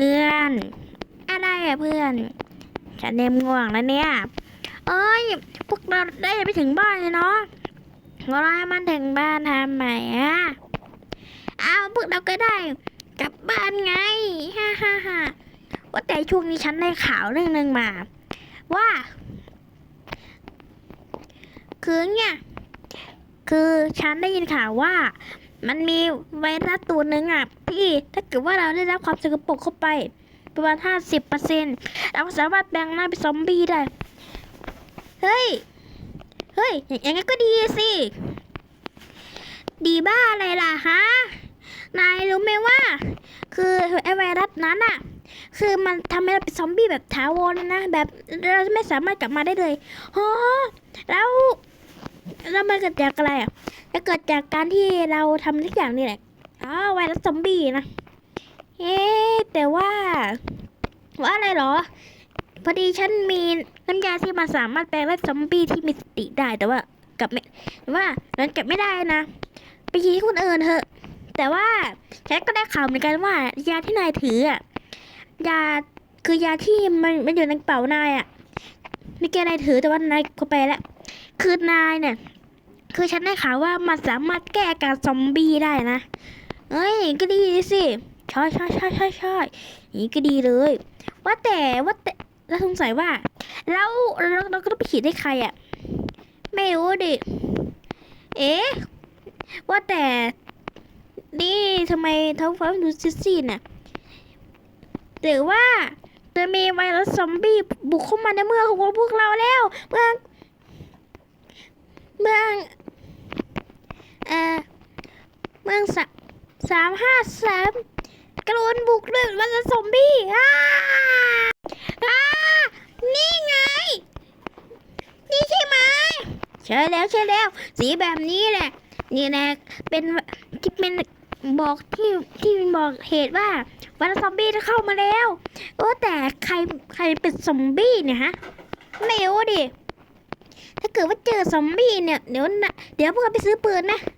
เพื่อน อะไรอะเพื่อน ฉันเนมง่วงแล้วเนี่ย เอ้ย พวกเราได้ไปถึงบ้านเลยเนาะเราให้มันถึงบ้านทำไมอะเอาพวกเราก็ได้ กลับบ้านไง ฮ่าฮ่าฮ่าว่าแต่ช่วงนี้ฉันได้ข่าวเรื่องหนึ่งมา ว่า คือเนี่ย คือฉันได้ยินข่าวว่า มันมีไวรัสตัวหนึ่งอะพี่ถ้าเกิดว่าเราได้รับความสกปรกเข้าไป ประมาณห้าสิบเปอร์เซ็นเราสามารถแปลงหน้าเป็นซอมบี้ได้ เฮ้ย เฮ้ย อย่างงั้นก็ดีสิ ดีบ้าอะไรล่ะฮะ นายรู้ไหมว่า คือไอไวรัสนั้นอะ คือมันทำให้เราเป็นซอมบี้แบบถาวรเลยนะ แบบเราไม่สามารถกลับมาได้เลยฮะแล้วแล้วมันเกิดจากอะไรอะ จะเกิดจากการที่เราทำทุกอย่างนี่แหละอ๋อไวรัสซอมบี้นะ เอ๊แต่ว่า ว่าอะไรหรอ พอดีฉันมีน้ำยาที่มันสามารถแปลงร่างซอมบี้ที่มีสติได้แต่ว่ากลับไม่แต่ว่ามันกลับไม่ได้นะไปยีที่คนอื่นเถอะ แต่ว่าฉันก็ได้ข่าวเหมือนกันว่ายาที่นายถืออะยาคือยาที่มันมันอยู่ในกระเป๋านายอะนี่แกนายถือแต่ว่านายก็ไปแล้วคือนายเนี่ย คือฉันได้ข่าวว่ามันสามารถแก้อาการซอมบี้ได้นะเอ้ยก็ดีสิใช่ใช่ใช่ใช่ใช่อยนี้ก็ดีเลย ว่าแต่ว่าแต่เราสงสัยว่าเราเราเราก็ต้องไปฉีดให้ใครอะ่ะ ไม่รู้ดิ เอ๊ะ ว่าแต่ นี่ทำไมท้องฟ้ามันดูซีดๆน่ะหรือว่าจะมีไวรัสซอมบี้บุกเข้ามาในเมืองของพวกเราแล้ว เมือง เมือง เอ่อเมืองสะสามห้าสามกรุนบุกด้วยไวรัสมบี้อ้าอ้านี่ไง นี่ใช่ไหมใช่แล้วใช่แล้ว สีแบบนี้แหละ นี่แหละเป็นที่เป็นบอกที่ที่บอกเหตุว่าวรัสซอมบี้จะเข้ามาแล้วโอ้แต่ใครใครเป็นซอมบี้เนี่ยฮะไม่รู้ดิถ้าเกิดว่าเจอซอมบี้เนี่ยเดี๋ยวนะเดี๋ยวพวกเราไปซื้อปืนนะแ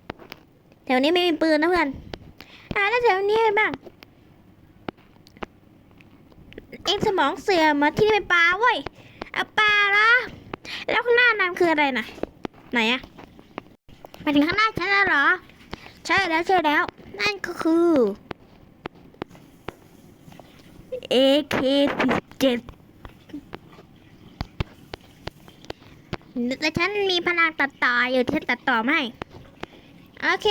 ถวนี้ไม่มีปืนนะเพื่อน อ่าแล้วแถวนี้บ้าง เอ็งสมองเสื่อมมาที่นี่เป็นปลาเว้ยเอาปลาละแล้วข้างหน้านามคืออะไรนะไหนอะมาถึงข้างหน้าฉันแล้วเหรอ ใช่แล้วใช่แล้ว นั่นก็คือ AK47 แล้วฉันมีพลังตัดต่ออยู่ที่ตัดต่อมาให้ โอเค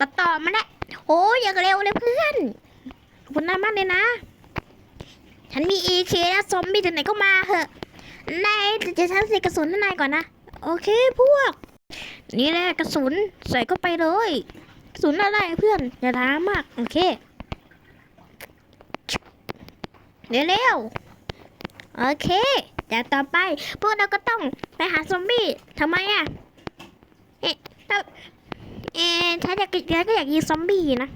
ตัดต่อมาแล้วโอ้ยอย่างเร็วเลยเพื่อนขอบคุณนามากเลยนะ ฉันมี EK นะซอมบี้จากไหนก็มาเหอะนายจะฉันใส่กระสุนให้นายก่อนนะ โอเคพวก นี่แหละกระสุนใส่เข้าไปเลยกระสุนอะไรเพื่อน อย่าถามมาก โอเคเร็วๆโอเคจากต่อไปพวกเราก็ต้องไปหาซอมบี้ทำไมอะ เอ๊ะแต่เอ๊ะถ้าอยากฉันก็อยากยิงซอมบี้นะ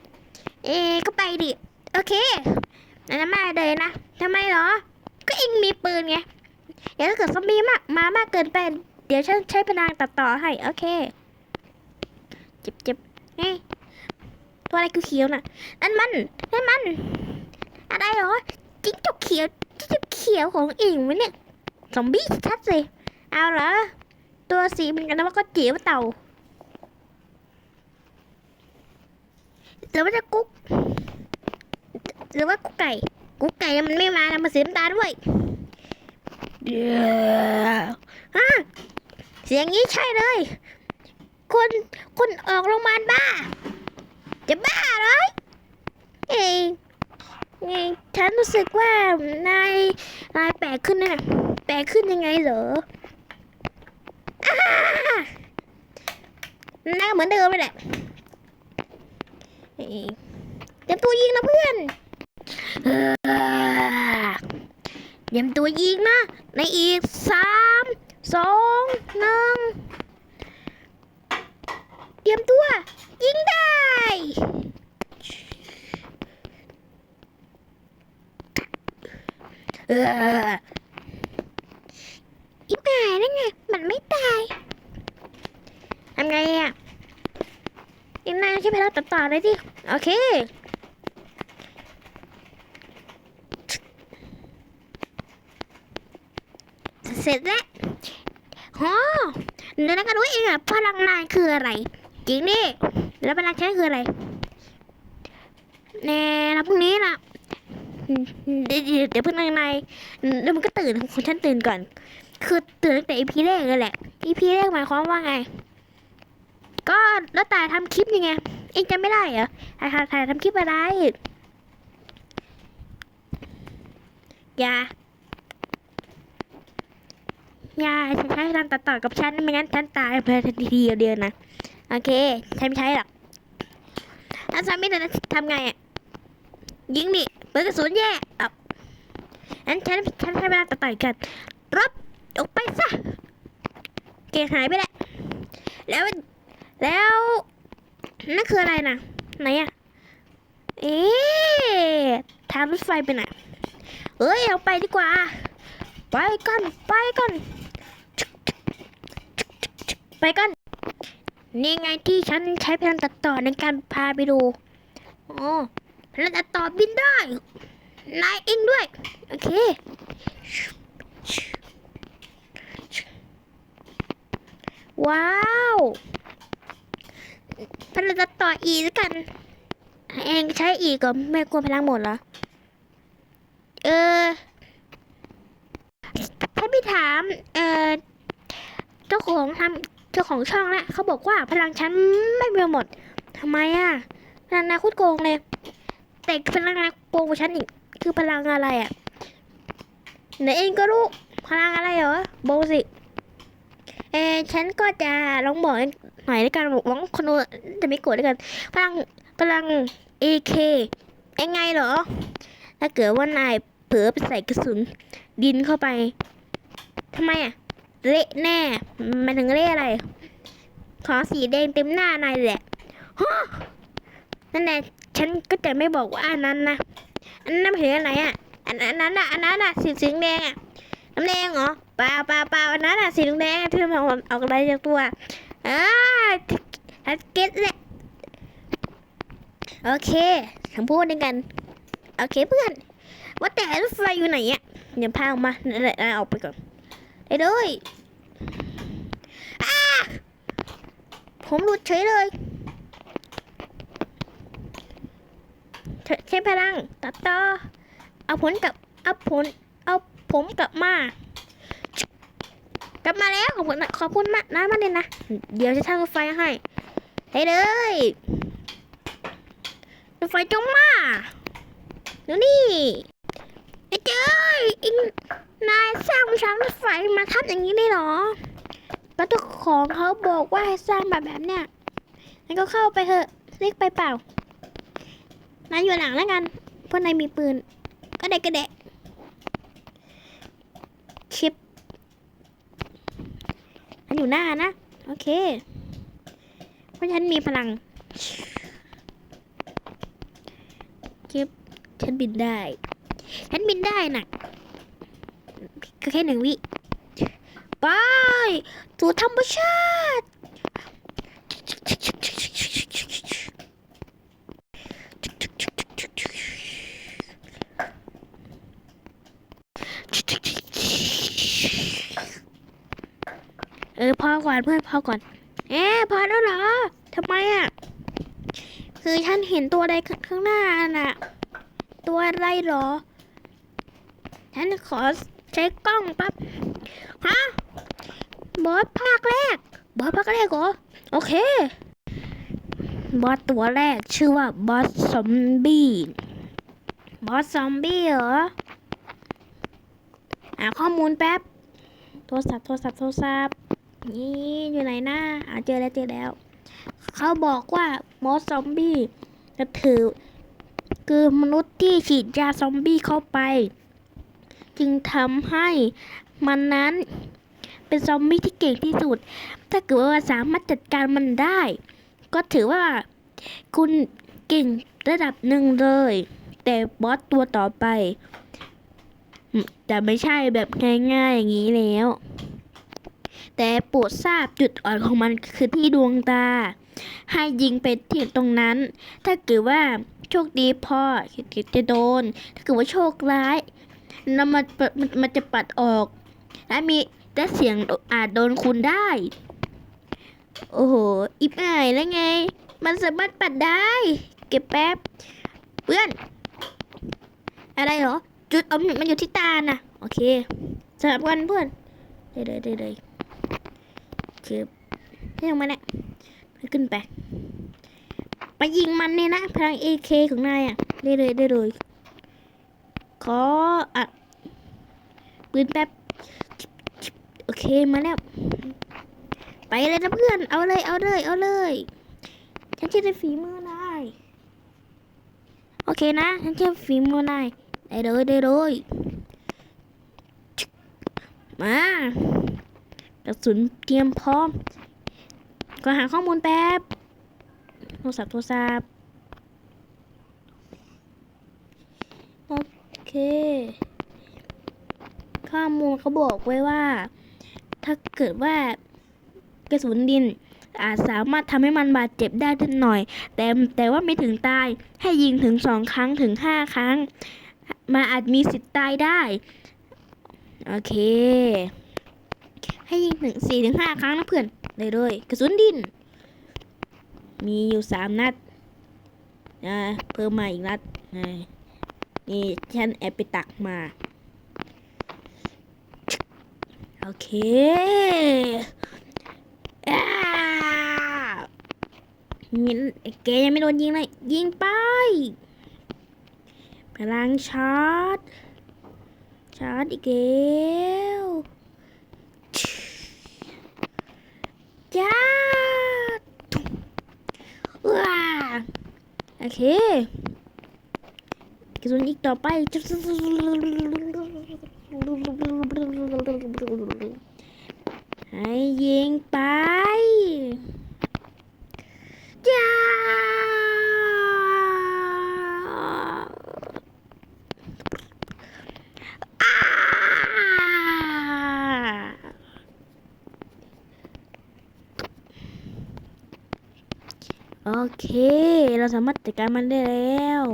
เอ๊ะก็ไปดิ โอเคนั่นมาเลยนะทำไมเหรอ ก็เองมีปืนไง เดี๋ยวถ้าเกิดซอมบี้มากมามากเกินไป เดี๋ยวฉันใช้พลังตัดต่อให้ โอเค เจ็บเจ็บไงตัวอะไรเขียวๆน่ะ นั่นมันนั่นมัน อะไรเหรอ จิ้งจกเขียว จิ้งจกเขียวของเองวะเนี่ย ซอมบี้ชัดสิเอาเหรอ ตัวสีเหมือนกันนะว่าก็จิ๋วเต่าหรือว่าจะกุ๊กหรือว่ากุ๊กไก่ กุ๊กไก่มันไม่มานะมันสีน้ำตาด้วยเด้อะเสียงนี้ใช่เลย คนคนออกโรงพยาบาลบ้า จะบ้าเหรอเองไงฉันรู้สึกว่านายนายแปลกขึ้นนะแปลกขึ้นยังไงเหรออ้า หน้าเหมือนเดิมเลยแหละเตรียมตัวยิงนะเพื่อนเตรียมตัวยิงนะ ในอีกสามสองหนึ่งเตรียมตัว ยิงได้อออีตายได้ไง มันไม่ตาย ไงอะยังไงใช่ไหมเราตัดต่อๆเลยดิโอเคเสร็จแล้วฮะนั่นก็รู้เองอะพลังนายคืออะไร จริงดิ แล้วพลังใช้คืออะไรแน่ละพรุ่งนี้ละเดี๋ยวเพื่อนนายแล้วมันก็ตื่นของฉันตื่นก่อน คือตื่นตั้งแต่อีพีแรกเลยแหละอีพีแรกหมายความว่าไง ก็แล้วแต่ทำคลิปยังไงเองจำไม่ได้เหรอถ่ายถ่ายถ่ายทำคลิปอะไรอย่าอย่าฉันใช้การตัดต่อกับฉันไม่งั้นฉันตายเพลินทีเดียวเดียวนะโอเคฉันไม่ใช้หรอกถ้าฉันไม่ได้ทำไงอะยิงดิเปิดกระสุนแย่อะงั้นฉันฉันใช้เวลาตัดต่อกันรับออกไปซะเกหายไปแล้วแล้ว แล้วนั่นคืออะไรนะไหนอะเอ๊ะทางรถไฟไปไหนเอ้ยเอาไปดีกว่า ไปกันไปกันไปกันนี่ไงที่ฉันใช้พลังตัดต่อในการพาไปดูอ๋อพลังตัดต่อบินได้นายเองด้วย โอเคว้า วพลังตัดต่ออีกแล้วกัน เองใช้อีกก็ไม่กลัวพลังหมดเหรอ เออถ้าพี่ถาม เออเจ้าของทำเจ้าของช่องนะเขาบอกว่าพลังฉันไม่มีหมดทำไมอะพลังนาคุดโกงเลย แต่พลังนาโกงฉันอีกคือพลังอะไรอะไหนเองก็รู้พลังอะไรเหรอโบสิ เออฉันก็จะลองบอก หน่อยด้วยกันหวังคนดูจะไม่โกรธด้วยกัน พลังพลัง AK ยังไงเหรอ ถ้าเกิดว่านายเผลอไปใส่กระสุนดินเข้าไปทำไมอะเละแน่มันถึงเละอะไร ขอสีแดงเต็มหน้านายแหละฮะนั่นแหละฉันก็จะไม่บอกว่าอันนั้นนะอันนั้นหมายถึงอันไหนอะอันอันนั้นอะอันนั้นอะสีสีแดงอะน้ำแดงเหรอเปล่าเปล่าเปล่าอันนั้นอะสีแดงที่มันออกออกอะไรจากตัว อ่าทัดเก็ตแหละ โอเคฉันพูดด้วยกัน โอเคเพื่อน ว่าแต่รถไฟอยู่ไหนอะเดี๋ยวพาออกมาเดี๋ยวอาออกไปก่อนได้เลยอ้าผมหลุดเฉยเลย ใช้พลังตัดต่อ เอาผลกับ เอาผล เอาผมกลับมา กลับมาแล้วขอบคุณนะขอบคุณมากนะมาเลยนะ เดี๋ยวจะทำรถไฟให้ได้เลยรถไฟจงมาดูนี่ไอ้เจ้ยอิงนายสร้างช้างรถไฟมาทับอย่างนี้ได้หรอแล้วเจ้าของเขาบอกว่าให้สร้างแบบแบบเนี้ยงั้นก็เข้าไปเถอะเล็กไปเปล่านายอยู่หลังแล้วกันเพราะนายมีปืน ก็ได้ก็ได้ชิป อยู่หน้านะ โอเค เพราะฉันมีพลังเก็บฉันบินได้ ฉันบินได้น่ะก็แค่หนึ่งวิไปตัวธรรมชาติ ออพอก่อนเพื่อนพอก่อน เอ๊ะพอแล้วเหรอทำไมอะ คือฉันเห็นตัวอะไรข้างหน้าน่ะ ตัวอะไรเหรอ ฉันขอใช้กล้องแป๊บ ฮะ บอสภาคแรก บอสภาคแรกเหรอ โอเค บอสตัวแรกชื่อว่าบอสซอมบี้ บอสซอมบี้เหรอหาข้อมูลแป๊บโทรศัพท์โทรศัพท์โทรศัพท์ นี่อยู่ไหนนะอ่าเจอแล้วเจอแล้ว เขาบอกว่าบอสซอมบี้จะถือ คือมนุษย์ที่ฉีดยาซอมบี้เข้าไป จึงทำให้มันนั้นเป็นซอมบี้ที่เก่งที่สุด ถ้าเกิดว่าสามารถจัดการมันได้ ก็ถือว่าคุณเก่งระดับหนึ่งเลย แต่บอสตัวต่อไป จะไม่ใช่แบบง่ายๆอย่างนี้แล้ว แต่โปรดทราบจุดอ่อนของมันคือที่ดวงตา ให้ยิงไปที่ตรงนั้น ถ้าเกิดว่าโชคดีพอจะโดน ถ้าเกิดว่าโชคร้ายแล้วมันมันมันจะปัดออก และมีและเสียงอาจโดนคุณได้ โอ้โหอิบอายแล้วไง มันสามารถปัดได้ เก็บแป๊บ เพื่อน อะไรเหรอ จุดอามันอยู่ที่ตาน่ะ โอเคสลับกันเพื่อนได้เลยได้เลย คือเรื่องมันเนี่ยขึ้นไป ไปยิงมันเนี่ยนะพลังเอเคของนายอะ ได้เลยได้เลย ขออะปืนแป๊บ โอเคมาแล้ว ไปเลยนะเพื่อน เอาเลยเอาเลยเอาเลยฉันเชื่อในฝีมือนายโอเคนะฉันเชื่อฝีมือนายได้เลยได้เลยมา กระสุนเตรียมพร้อมก็หาข้อมูลแป๊บ โทรศัพท์โทรศัพท์โอเค ข้อมูลเขาบอกไว้ว่า ถ้าเกิดว่ากระสุนดินอาจสามารถทำให้มันบาดเจ็บได้นิดหน่อย แต่แต่ว่าไม่ถึงตายให้ยิงถึงสองครั้งถึงห้าครั้ง มาอาจมีสิทธิ์ตายได้ โอเค ให้ยิงถึงสี่ถึงห้าครั้งนะเพื่อนเลยเลยกระสุนดิน มีอยู่สามนัดนะเพิ่มมาอีกนัดนะนี่ฉันแอบไปตักมา โอเคนี่แกยังไม่โดนยิงเลย ยิงไปพลังชาร์จ ชาร์จอีกแล้วจ้าว้าโอ เคกระสุนอีกต่อไปให้ยิงไปจ้าอ่าโอ เค เราสามารถจัดการมันได้แล้ว